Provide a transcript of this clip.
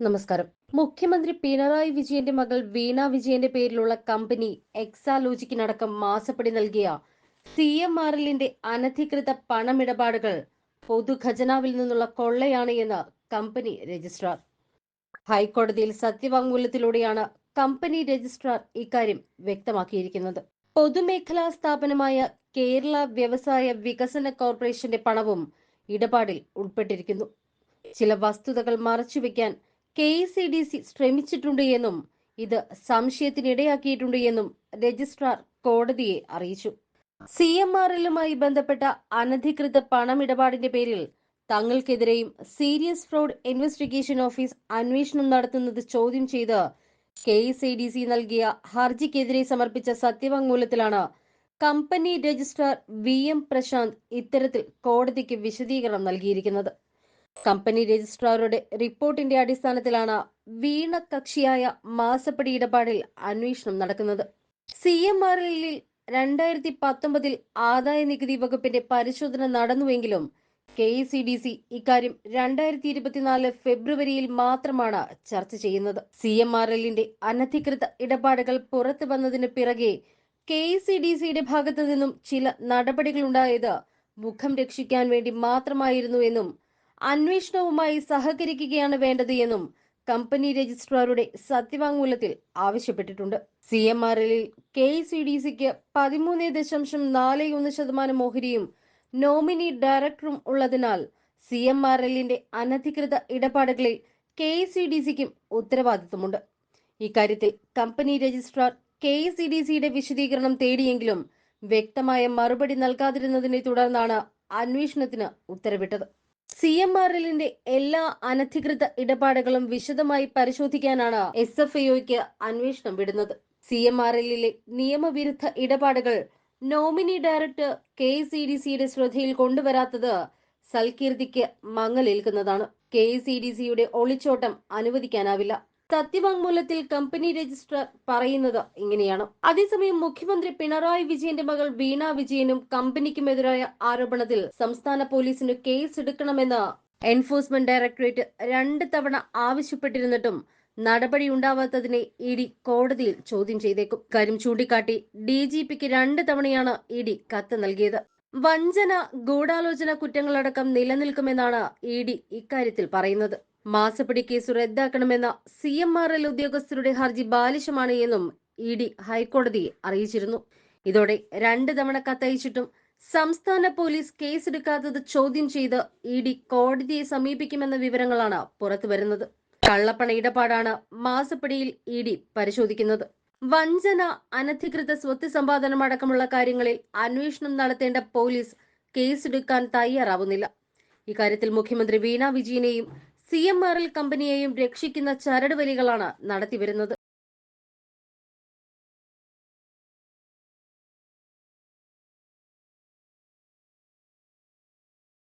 നമസ്കാരം. മുഖ്യമന്ത്രി പിണറായി വിജയന്റെ മകൾ വീണ വിജയന്റെ പേരിലുള്ള കമ്പനി എക്സാലോജിക്കിനടക്കം മാസപ്പടി നൽകിയ സി എം ആർ എല്ലിന്റെ അനധികൃത പണമിടപാടുകൾ പൊതുഖജനാവിൽ നിന്നുള്ള കൊള്ളയാണ് എന്ന് കമ്പനി രജിസ്ട്രാർ. ഹൈക്കോടതിയിൽ സത്യവാങ്മൂലത്തിലൂടെയാണ് കമ്പനി രജിസ്ട്രാർ ഇക്കാര്യം വ്യക്തമാക്കിയിരിക്കുന്നത്. പൊതുമേഖലാ സ്ഥാപനമായ കേരള വ്യവസായ വികസന കോർപ്പറേഷന്റെ പണവും ഇടപാടിൽ ഉൾപ്പെട്ടിരിക്കുന്നു. ചില വസ്തുതകൾ മറച്ചുവെക്കാൻ കെ സി ഡി സി ശ്രമിച്ചിട്ടുണ്ട് എന്നും ഇത് സംശയത്തിനിടയാക്കിയിട്ടുണ്ട് എന്നും രജിസ്ട്രാർ കോടതിയെ അറിയിച്ചു. സി എം ആർ എല്ലുമായി ബന്ധപ്പെട്ട അനധികൃത പണമിടപാടിന്റെ പേരിൽ തങ്ങൾക്കെതിരെയും സീരിയസ് ഫ്രോഡ് ഇൻവെസ്റ്റിഗേഷൻ ഓഫീസ് അന്വേഷണം നടത്തുന്നത് ചോദ്യം ചെയ്ത് കെ സി ഡി സി നൽകിയ ഹർജിക്കെതിരെ സമർപ്പിച്ച സത്യവാങ്മൂലത്തിലാണ് company registrar V M Prashanth ഇത്തരത്തിൽ കോടതിക്ക് വിശദീകരണം നൽകിയിരിക്കുന്നത്. കമ്പനി രജിസ്ട്രാറുടെ റിപ്പോർട്ടിന്റെ അടിസ്ഥാനത്തിലാണ് വീണ കക്ഷിയായ മാസപ്പടി ഇടപാടിൽ അന്വേഷണം നടക്കുന്നത്. സി എം ആർ എല്ലിൽ രണ്ടായിരത്തി പത്തൊമ്പതിൽ ആദായ നികുതി വകുപ്പിന്റെ പരിശോധന നടന്നുവെങ്കിലും കെ സി ഡി സി ഇക്കാര്യം രണ്ടായിരത്തി ഇരുപത്തിനാല് ഫെബ്രുവരിയിൽ മാത്രമാണ് ചർച്ച ചെയ്യുന്നത്. സി എം ആർ എല്ലിന്റെ അനധികൃത ഇടപാടുകൾ പുറത്തു വന്നതിന് പിറകെ കെ സി ഡി സിയുടെ ഭാഗത്തു നിന്നും ചില നടപടികളുണ്ടായത് മുഖം രക്ഷിക്കാൻ വേണ്ടി മാത്രമായിരുന്നു എന്നും അന്വേഷണവുമായി സഹകരിക്കുകയാണ് വേണ്ടത് എന്നും കമ്പനി രജിസ്ട്രാറുടെ സത്യവാങ്മൂലത്തിൽ ആവശ്യപ്പെട്ടിട്ടുണ്ട്. സി എം ആർ എല്ലിൽ കെ സി ഡി സിക്ക് പതിമൂന്ന് ദശാംശം നാല് ഒന്ന് ശതമാനം ഓഹരിയും നോമിനി ഡയറക്ടറും ഉള്ളതിനാൽ സി എം ആർ എല്ലിന്റെ അനധികൃത ഇടപാടുകളിൽ കെ സി ഡി സിക്കും ഉത്തരവാദിത്വമുണ്ട്. ഇക്കാര്യത്തിൽ company registrar K C D സിയുടെ വിശദീകരണം തേടിയെങ്കിലും വ്യക്തമായ മറുപടി നൽകാതിരുന്നതിനെ തുടർന്നാണ് അന്വേഷണത്തിന് ഉത്തരവിട്ടത്. സി എം ആർ എല്ലിന്റെ എല്ലാ അനധികൃത ഇടപാടുകളും വിശദമായി പരിശോധിക്കാനാണ് എസ് എഫ് ഐക്ക് അന്വേഷണം വിടുന്നത്. സി എം ആർ എല്ലിലെ നിയമവിരുദ്ധ ഇടപാടുകൾ nominee director K C D സിയുടെ ശ്രദ്ധയിൽ കൊണ്ടുവരാത്തത് സൽകീർത്തിക്ക് മങ്ങലേൽക്കുന്നതാണ്. കെ സി ഡി സിയുടെ ഒളിച്ചോട്ടം അനുവദിക്കാനാവില്ല. സത്യവാങ്മൂലത്തിൽ കമ്പനി രജിസ്ട്രാർ പറയുന്നത് ഇങ്ങനെയാണ്. അതേസമയം മുഖ്യമന്ത്രി പിണറായി വിജയന്റെ മകൾ വീണ വിജയനും കമ്പനിക്കുമെതിരായ ആരോപണത്തിൽ സംസ്ഥാന പോലീസിന് കേസ് എടുക്കണമെന്ന് എൻഫോഴ്സ്മെന്റ് ഡയറക്ടറേറ്റ് രണ്ട് തവണ ആവശ്യപ്പെട്ടിരുന്നിട്ടും നടപടി ഉണ്ടാവാത്തതിനെ ഇ ഡി കോടതിയിൽ ചോദ്യം ചെയ്തേക്കും. കാര്യം ചൂണ്ടിക്കാട്ടി ഡി ജി പിക്ക് രണ്ട് തവണയാണ് ഇ ഡി കത്ത് നൽകിയത്. വഞ്ചന ഗൂഢാലോചന കുറ്റങ്ങളടക്കം നിലനിൽക്കുമെന്നാണ് ഇ ഡി ഇക്കാര്യത്തിൽ പറയുന്നത്. മാസപ്പടി കേസ് റദ്ദാക്കണമെന്ന സി എം ആർ എൽ ഉദ്യോഗസ്ഥരുടെ ഹർജി ബാലിശമാണ് എന്നും ഇ ഡി ഹൈക്കോടതിയെ അറിയിച്ചിരുന്നു. ഇതോടെ രണ്ട് തവണ കത്തയച്ചിട്ടും സംസ്ഥാന പോലീസ് കേസെടുക്കാത്തത് ചോദ്യം ചെയ്ത് ഇ ഡി കോടതിയെ സമീപിക്കുമെന്ന വിവരങ്ങളാണ് പുറത്തുവരുന്നത്. കള്ളപ്പണ ഇടപാടാണ് മാസപ്പടിയിൽ ഇ ഡി പരിശോധിക്കുന്നത്. വഞ്ചന അനധികൃത സ്വത്ത് സമ്പാദനം അടക്കമുള്ള കാര്യങ്ങളിൽ അന്വേഷണം നടത്തേണ്ട പോലീസ് കേസെടുക്കാൻ തയ്യാറാവുന്നില്ല. ഇക്കാര്യത്തിൽ മുഖ്യമന്ത്രി വീണ വിജയനെയും സി എം ആർ എൽ കമ്പനിയെയും രക്ഷിക്കുന്ന ചരടുവലികളാണ് നടത്തിവരുന്നത്.